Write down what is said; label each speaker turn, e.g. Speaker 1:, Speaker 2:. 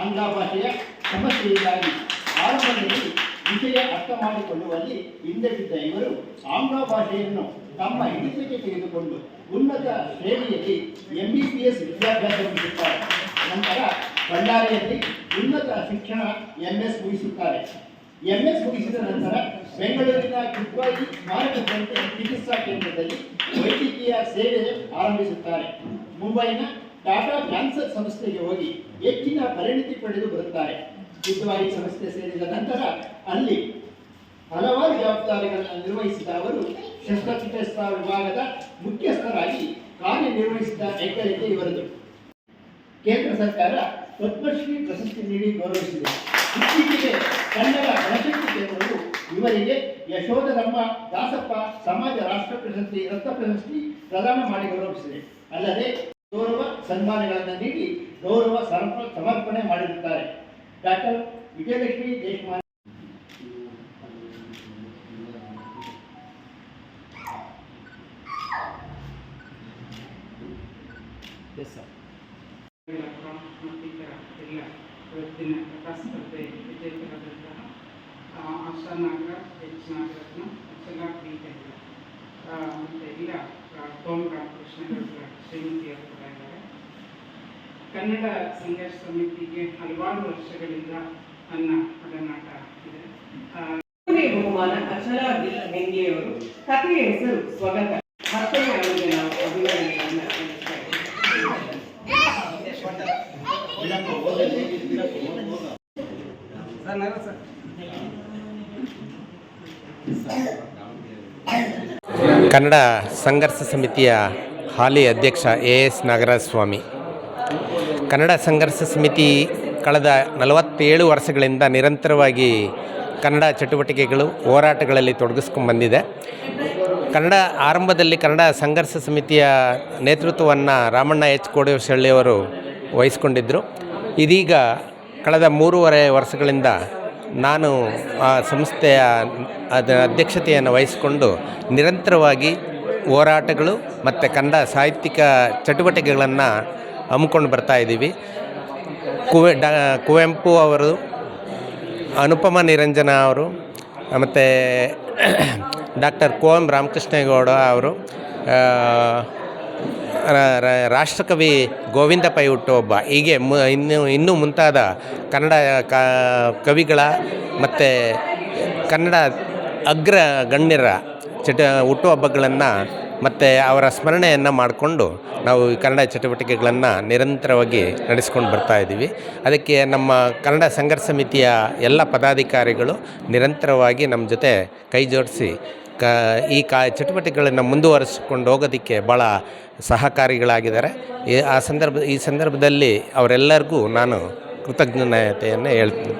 Speaker 1: ಆಂಗ್ಲ ಭಾಷೆಯ ಸಮಸ್ಯೆಯಿಂದಾಗಿ ಆರಂಭದಲ್ಲಿ ವಿಷಯ ಅರ್ಥ ಮಾಡಿಕೊಳ್ಳುವಲ್ಲಿ ಹಿಂದೆ ಇವರು ಆಂಗ್ಲ ಭಾಷೆಯನ್ನು ತಮ್ಮ ಹಿಡಿತಕ್ಕೆ ತೆಗೆದುಕೊಂಡು ಉನ್ನತ ಶ್ರೇಣಿಯಲ್ಲಿ ಎಂ ಬಿ ಪಿ ಎಸ್ ವಿದ್ಯಾಭ್ಯಾಸ ಮುಗಿಸುತ್ತಾರೆ ನಂತರ ಬಳ್ಳಾರಿಯಲ್ಲಿ ಉನ್ನತ ಶಿಕ್ಷಣ ಎಂ ಎಸ್ ಮುಗಿಸುತ್ತಾರೆ. ಎಂ ಎಸ್ ಮುಗಿಸಿದ ನಂತರ ಬೆಂಗಳೂರಿನ ಕಿದ್ವಾಯಿ ಸಂಸ್ಥೆ ಚಿಕಿತ್ಸಾ ಕೇಂದ್ರದಲ್ಲಿ ವೈದ್ಯಕೀಯ ಸೇವೆ ಆರಂಭಿಸುತ್ತಾರೆ. ಮುಂಬೈನ ಟಾಟಾ ಕ್ಯಾನ್ಸರ್ ಸಂಸ್ಥೆಗೆ ಹೋಗಿ ಹೆಚ್ಚಿನ ಪರಿಣಿತಿ ಪಡೆದು ಬರುತ್ತಾರೆ. ಕಿದ್ವಾಯಿ ಸಂಸ್ಥೆ ಸೇರಿದ ನಂತರ ಅಲ್ಲಿ ಹಲವಾರು ಜವಾಬ್ದಾರಿಗಳನ್ನು ನಿರ್ವಹಿಸಿದ ಅವರು ಶಸ್ತ್ರಚಿಕಿತ್ಸಾ ವಿಭಾಗದ ಮುಖ್ಯಸ್ಥರಾಗಿ ಕಾರ್ಯನಿರ್ವಹಿಸಿದ ಹೆಗ್ಗಳಿಕೆ ಇವರದು. ಕೇಂದ್ರ ಸರ್ಕಾರ ಪದ್ಮಶ್ರೀ ಪ್ರಶಸ್ತಿ ನೀಡಿ ಗೌರವಿಸಿದೆ. ಇತ್ತೀಚೆಗೆ ಕನ್ನಡ ಜನಶಕ್ತಿ ಕೇಂದ್ರವು ಇವರಿಗೆ ಯಶೋಧರಮ್ಮ ದಾಸಪ್ಪ ಸಮಾಜ ರಾಷ್ಟ್ರ ಪ್ರಶಸ್ತಿ, ರತ್ನ ಪ್ರಶಸ್ತಿ ಪ್ರದಾನ ಮಾಡಿ ಗೌರವಿಸಿದೆ. ಅಲ್ಲದೆ ಗೌರವ ಸನ್ಮಾನಗಳನ್ನು ನೀಡಿ ಗೌರವ ಸಮರ್ಪ ಸಮರ್ಪಣೆ ಮಾಡಿರುತ್ತಾರೆ. ಡಾಕ್ಟರ್ ವಿಜಯಲಕ್ಷ್ಮಿ ದೇಶಮಾನ್
Speaker 2: ಇವತ್ತಿನ ಕಥಾಸ್ಪರ್ಧೆ ವಿಜೇತರಾದಂತಹ ಆ, ಆಶಾ ನಾಗ ಎಚ್ ನಾಗರತ್ನ ಮತ್ತು ಎಲ್ಲ ಶ್ರೀಮತಿಯವರು ಕೂಡ ಇದ್ದಾರೆ ಕನ್ನಡ ಸಂಘರ್ಷ ಸಮಿತಿಗೆ ಹಲವಾರು ವರ್ಷಗಳಿಂದ ನನ್ನ ಒಡನಾಟ ಇದೆ.
Speaker 3: ಬಹುಮಾನ ಅಚಲ ಹೆಂಗೆಯವರು ಕಥೆಯ ಹೆಸರು ಸ್ವಗತ. ಮತ್ತೊಮ್ಮೆ ಅವರಿಗೆ ನಾವು ಅಭಿನಂದನೆಯನ್ನು ಸಲ್ಲಿಸ್ತಾ ಇದ್ದೇವೆ.
Speaker 4: ಕನ್ನಡ ಸಂಘರ್ಷ ಸಮಿತಿಯ ಹಾಲಿ ಅಧ್ಯಕ್ಷ ಎ ಎಸ್ ನಾಗರಾಜ ಸ್ವಾಮಿ ಕನ್ನಡ ಸಂಘರ್ಷ ಸಮಿತಿ ಕಳೆದ ನಲವತ್ತೇಳು ವರ್ಷಗಳಿಂದ ನಿರಂತರವಾಗಿ ಕನ್ನಡ ಚಟುವಟಿಕೆಗಳು, ಹೋರಾಟಗಳಲ್ಲಿ ತೊಡಗಿಸ್ಕೊಂಡು ಬಂದಿದೆ ಕನ್ನಡ ಆರಂಭದಲ್ಲಿ ಕನ್ನಡ ಸಂಘರ್ಷ ಸಮಿತಿಯ ನೇತೃತ್ವವನ್ನು ರಾಮಣ್ಣ ಎಚ್ ಕೋಡಿವಶಳ್ಳಿಯವರು ವಹಿಸ್ಕೊಂಡಿದ್ದರು ಇದೀಗ ಕಳೆದ ಮೂರುವರೆ ವರ್ಷಗಳಿಂದ ನಾನು, ಆ, ಸಂಸ್ಥೆಯ ಅದ, ಅಧ್ಯಕ್ಷತೆಯನ್ನು ವಹಿಸಿಕೊಂಡು ನಿರಂತರವಾಗಿ ಹೋರಾಟಗಳು ಮತ್ತು ಕನ್ನಡ ಸಾಹಿತ್ಯಿಕ ಚಟುವಟಿಕೆಗಳನ್ನು ಹಮ್ಮಿಕೊಂಡು ಬರ್ತಾ ಇದ್ದೀವಿ. ಕುವೆ, ಡ, ಕುವೆಂಪು ಅವರು, ಅನುಪಮ ನಿರಂಜನ ಅವರು, ಮತ್ತು ಡಾಕ್ಟರ್ ಕೋಮ್ ರಾಮಕೃಷ್ಣೇಗೌಡ ಅವರು ರಾಷ್ಟ್ರಕವಿ ಗೋವಿಂದ ಪೈ ಹುಟ್ಟುಹಬ್ಬ ಹೀಗೆ ಮು, ಇನ್ನು, ಇನ್ನೂ ಮುಂತಾದ ಕನ್ನಡ ಕವಿಗಳ ಮತ್ತು ಕನ್ನಡ ಅಗ್ರ ಗಣ್ಯರ ಚಟ ಹುಟ್ಟುಹಬ್ಬಗಳನ್ನು ಮತ್ತು ಅವರ ಸ್ಮರಣೆಯನ್ನು ಮಾಡಿಕೊಂಡು ನಾವು ಈ ಕನ್ನಡ ಚಟುವಟಿಕೆಗಳನ್ನು ನಿರಂತರವಾಗಿ ನಡೆಸ್ಕೊಂಡು ಬರ್ತಾ ಇದ್ದೀವಿ. ಅದಕ್ಕೆ ನಮ್ಮ ಕನ್ನಡ ಸಂಘರ್ಷ ಸಮಿತಿಯ ಎಲ್ಲ ಪದಾಧಿಕಾರಿಗಳು ನಿರಂತರವಾಗಿ ನಮ್ಮ ಜೊತೆ ಕೈ ಜೋಡಿಸಿ ಕ ಈ ಕಾ ಚಟುವಟಿಕೆಗಳನ್ನು ಮುಂದುವರಿಸಿಕೊಂಡು ಹೋಗೋದಕ್ಕೆ ಭಾಳ ಸಹಕಾರಿಗಳಾಗಿದ್ದಾರೆ. ಆ ಸಂದರ್ಭ, ಈ ಸಂದರ್ಭದಲ್ಲಿ ಅವರೆಲ್ಲರಿಗೂ ನಾನು ಕೃತಜ್ಞತೆಯನ್ನು ಹೇಳ್ತೀನಿ